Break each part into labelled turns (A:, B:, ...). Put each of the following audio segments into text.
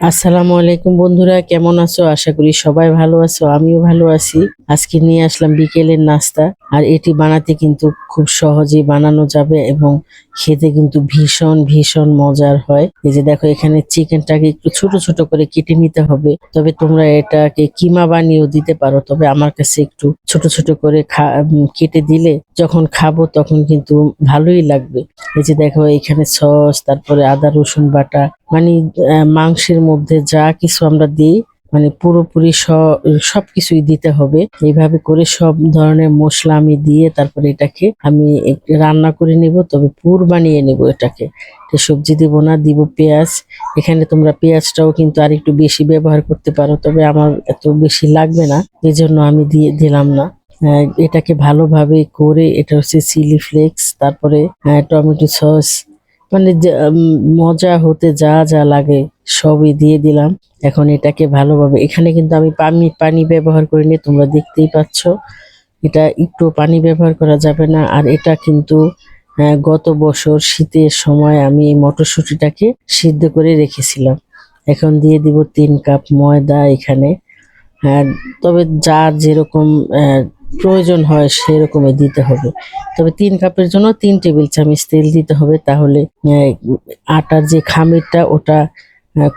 A: আসসালামু আলাইকুম বন্ধুরা, কেমন আছো? আশা করি সবাই ভালো আছো, আমিও ভালো আছি। আজকে নিয়ে আসলাম বিকেলের নাস্তা। আর এটি বানাতে কিন্তু খুব সহজেই বানানো যাবে এবং খেতে কিন্তু ভীষণ ভীষণ মজার হয়। এই যে দেখো, এখানে চিকেনটাকে একটু ছোট ছোট করে কেটে নিতে হবে। তবে তোমরা এটাকে কিমা বানিয়েও দিতে পারো। তবে আমার কাছে একটু ছোট ছোট করে কেটে দিলে যখন খাব তখন কিন্তু ভালোই লাগবে। এই যে দেখো, এখানে সস, তারপরে আদা, রসুন বাটা মানে মাংসের মধ্যে যা কিছু আমরা দিই মানে পুরোপুরি স- সবকিছুই দিতে হবে। এইভাবে করে সব ধরনের মশলা আমি দিয়ে তারপরে এটাকে আমি রান্না করে নিব তবে পুর বানিয়ে নেব এটাকে। সবজি দিব না দিব পেঁয়াজ। এখানে তোমরা পেঁয়াজটাও কিন্তু আর একটু বেশি ব্যবহার করতে পারো তবে আমার এত বেশি লাগবে না এই জন্য আমি দিয়ে দিলাম না। আহ, এটাকে ভালোভাবে করে এটা হচ্ছে চিলি ফ্লেক্স তারপরে আহ, টমেটো সস মানে মজা হতে যা যা লাগে সবই দিয়ে দিলাম। এখন এটাকে ভালোভাবে এখানে কিন্তু আমি পানি পানি ব্যবহার করিনি তোমরা দেখতেই পাচ্ছ। এটা একটু পানি ব্যবহার করা যাবে না আর এটা কিন্তু আহ, গত বছর শীতের সময় আমি এই মটরশুঁটিটাকে সিদ্ধ করে রেখেছিলাম। এখন দিয়ে দিব তিন কাপ ময়দা এখানে। হ্যাঁ তবে যার যেরকম প্রয়োজন হয় সেরকমই দিতে হবে। তবে তিন কাপের জন্য তিন টেবিল চামচ তেল দিতে হবে তাহলে আটার যে খামিরটা ওটা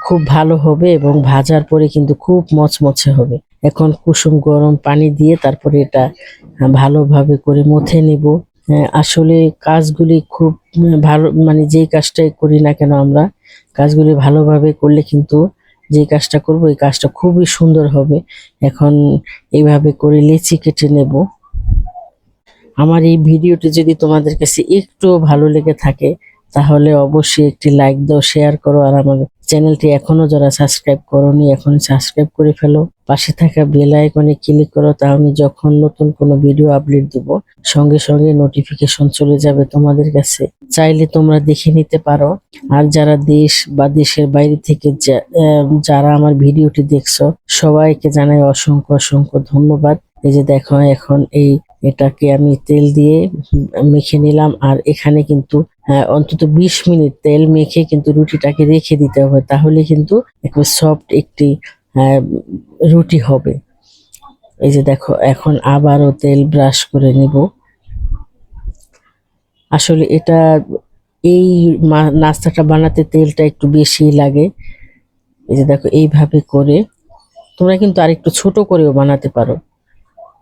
A: খুব ভালো হবে এবং ভাজার পরে কিন্তু খুব মচমচে হবে। এখন কুসুম গরম পানি দিয়ে তারপরে এটা ভালোভাবে করে মথে নেব। আসলে কাজগুলি খুব ভালো মানে যেই কাজটাই করি না কেন আমরা, কাজগুলি ভালোভাবে করলে কিন্তু যে কাজটা করব, এই কাজটা খুবই সুন্দর হবে। এখন এইভাবে করে লেচি কেটে নেব। আমার এই ভিডিওটি যদি তোমাদের কাছে একটু ভালো লেগে থাকে, তাহলে অবশ্যই একটি লাইক দাও, শেয়ার করো আর আমার চ্যানেলটি এখনও যারা সাবস্ক্রাইব করোনি এখন সাবস্ক্রাইব করে ফেলো। পাশে থাকা বেল আইকনে ক্লিক করো তাহলে যখন নতুন কোনো ভিডিও আপলোড দেব, সঙ্গে সঙ্গে নোটিফিকেশন চলে যাবে তোমাদের কাছে। চাইলে তোমরা দেখে নিতে পারো। আর যারা দেশ বা দেশের বাইরে থেকে যারা আমার ভিডিওটি দেখছ, সবাইকে জানাই অসংখ্য অসংখ্য ধন্যবাদ। এই যে দেখো, এখন এই এটাকে আমি তেল দিয়ে মেখে নিলাম। আর এখানে কিন্তু অন্তত বিশ মিনিট তেল মেখে কিন্তু রুটিটাকে রেখে দিতে হবে তাহলে কিন্তু একটু সফট একটি আহ, রুটি হবে। এই যে দেখো এখন আবারও তেল ব্রাশ করে নিব। আসলে এটা এই নাস্তাটা বানাতে তেলটা একটু বেশি লাগে। এই যে দেখো এইভাবে করে তোমরা কিন্তু আরেকটু ছোট করেও বানাতে পারো।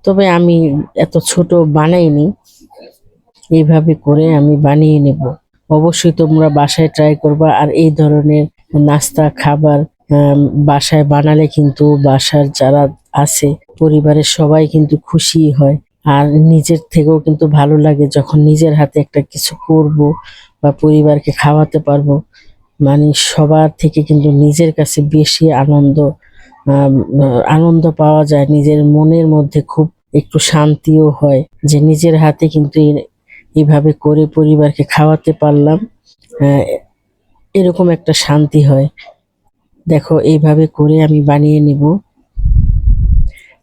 A: তবে আমি এত ছোট বানাইনি। এইভাবে করে আমি বানিয়ে নেব। অবশ্যই তোমরা বাসায় ট্রাই করবা আর এই ধরনের নাস্তা, খাবার বাসায় বানালে কিন্তু বাসার যারা আছে, পরিবারের সবাই কিন্তু খুশি হয়। আর নিজের থেকেও কিন্তু ভালো লাগে যখন নিজের হাতে একটা কিছু করব বা পরিবারকে খাওয়াতে পারব। মানে সবার থেকে কিন্তু নিজের কাছে বেশি আনন্দ আনন্দ পাওয়া যায়। নিজের মনের মধ্যে খুব একটু শান্তিও হয় যে নিজের হাতে কিন্তু এইভাবে করে পরিবারকে খাওয়াতে পারলাম আহ, এরকম একটা শান্তি হয়। দেখো এইভাবে করে আমি বানিয়ে নিব।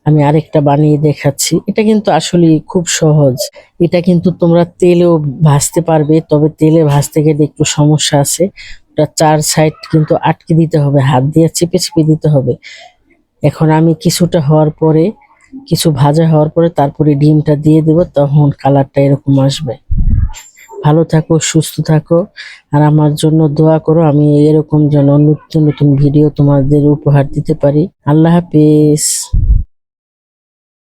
A: আমি আরেকটা বানিয়ে দেখাচ্ছি। এটা কিন্তু আসলে খুব সহজ। এটা কিন্তু তোমরা তেলেও ভাজতে পারবে তবে তেলে ভাজতে গেলে একটু সমস্যা আছে। ওটা চার সাইড কিন্তু আটকে দিতে হবে হাত দিয়ে চেপে চেপে দিতে হবে। এখন আমি কিছুটা হওয়ার পরে কিছু ভাজা হওয়ার পরে তারপরে ডিমটা দিয়ে দেবো তখন কালারটা এরকম আসবে। ভালো থাকো, সুস্থ থাকো। আর আমার জন্য দোয়া করো, আমি এরকম যেন নতুন নতুন ভিডিও তোমাদের উপহার দিতে পারি। আল্লাহ হাফেজ।